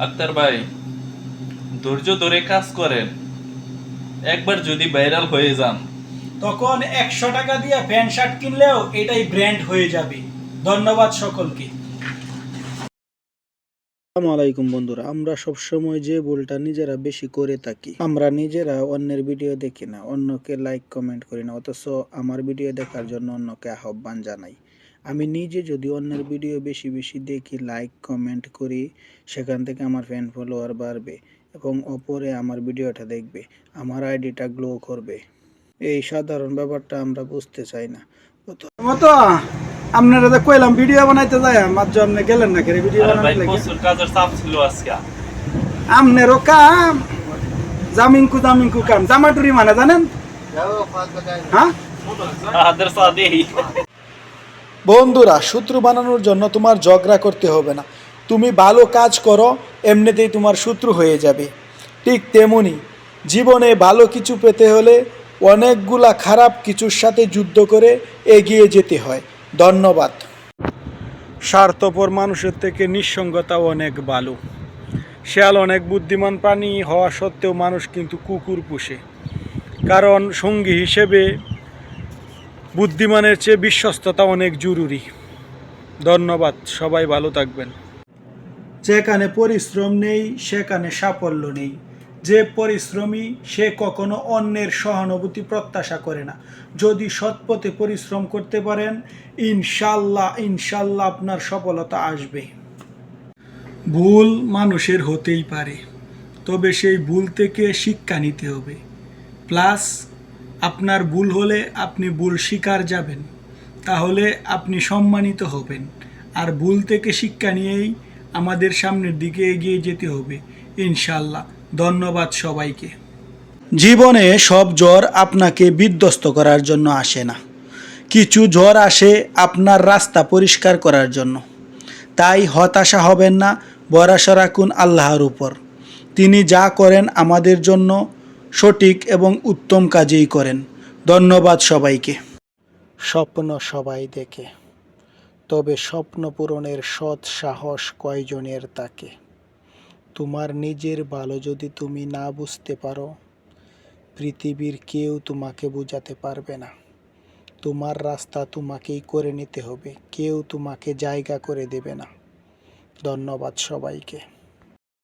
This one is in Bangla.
আক্তার ভাই, ধৈর্য ধরে কাজ করেন। একবার যদি ভাইরাল হয়ে যান। তখন একশো টাকা দিয়ে প্যান্ট শার্ট কিনলেও এটাই ব্র্যান্ড হয়ে যাবে। ধন্যবাদ সকলকে। আলাইকুম বন্ধুরা, আমরা সবসময় যে ভুলটা নিজেরা বেশি করে থাকি, আমরা নিজেরা অন্যের ভিডিও দেখি না, অন্যকে লাইক কমেন্ট করি না, অথচ আমার ভিডিও দেখার জন্য অন্যকে আহ্বান জানাই। আমি নিজে যদি অন্যের ভিডিও বেশি বেশি দেখি লাইক কমেন্ট করি, সেখান থেকে আমার ফ্যান ফলোয়ার বাড়বে এবং অপরে আমার ভিডিওটা দেখবে, আমার আইডিটা গ্লো করবে। এই সাধারণ ব্যাপারটা আমরা বুঝতে চাই না। আপনারা তো কইলাম ভিডিও বানাইতে যাই আমার জন্য গেলেন না করে ভিডিও বানাইতে প্রচুর কাজের চাপ ছিল আজকে। আমনেরও কাম জামিনকু জামিনকু কাম। জামাটুরি মানে জানেন? হ্যাঁ? বন্ধুরা সূত্র বানানোর জন্য তোমার ঝগড়া করতে হবে না। তুমি ভালো কাজ করো এমনিতেই তোমার শত্রু হয়ে যাবে। ঠিক তেমনি জীবনে ভালো কিছু পেতে হলে অনেকগুলা খারাপ কিছুর সাথে যুদ্ধ করে এগিয়ে যেতে হয়। ধন্যবাদ। স্বার্থপর মানুষের থেকে নিঃসঙ্গতা অনেক ভালো শেয়াল অনেক বুদ্ধিমান প্রাণী হওয়া সত্ত্বেও মানুষ কিন্তু কুকুর পুষে। কারণ সঙ্গী হিসেবে বুদ্ধিমানের চেয়ে বিশ্বস্ততা অনেক জরুরি। ধন্যবাদ সবাই ভালো থাকবেন। যেখানে পরিশ্রম নেই সেখানে সাফল্য নেই। যে পরিশ্রমী সে কখনো অন্যের সহানুভূতি প্রত্যাশা করে না। যদি সৎপথে পরিশ্রম করতে পারেন, ইনশাল্লাহ ইনশাল্লাহ আপনার সফলতা আসবে। ভুল মানুষের হতেই পারে, তবে সেই ভুল থেকে শিক্ষা নিতে হবে। প্লাস, আপনার ভুল হলে আপনি ভুল শিকার যাবেন, তাহলে আপনি সম্মানিত হবেন। আর ভুল থেকে শিক্ষা নিয়েই আমাদের সামনের দিকে এগিয়ে যেতে হবে, ইনশাল্লাহ। ধন্যবাদ সবাইকে। জীবনে সব জ্বর আপনাকে বিধ্বস্ত করার জন্য আসে না। কিছু জ্বর আসে আপনার রাস্তা পরিষ্কার করার জন্য। তাই হতাশা হবেন না, ভরসা রাখুন আল্লাহর উপর। তিনি যা করেন আমাদের জন্য সঠিক এবং উত্তম কাজেই করেন। ধন্যবাদ সবাইকে। স্বপ্ন সবাই দেখে, তবে স্বপ্ন পূরণের সৎ সাহস কয়জনের তাকে? তোমার নিজের ভালো যদি তুমি না বুঝতে পারো, পৃথিবীর কেউ তোমাকে বোঝাতে পারবে না। তোমার রাস্তা তোমাকেই করে নিতে হবে, কেউ তোমাকে জায়গা করে দেবে না। ধন্যবাদ সবাইকে।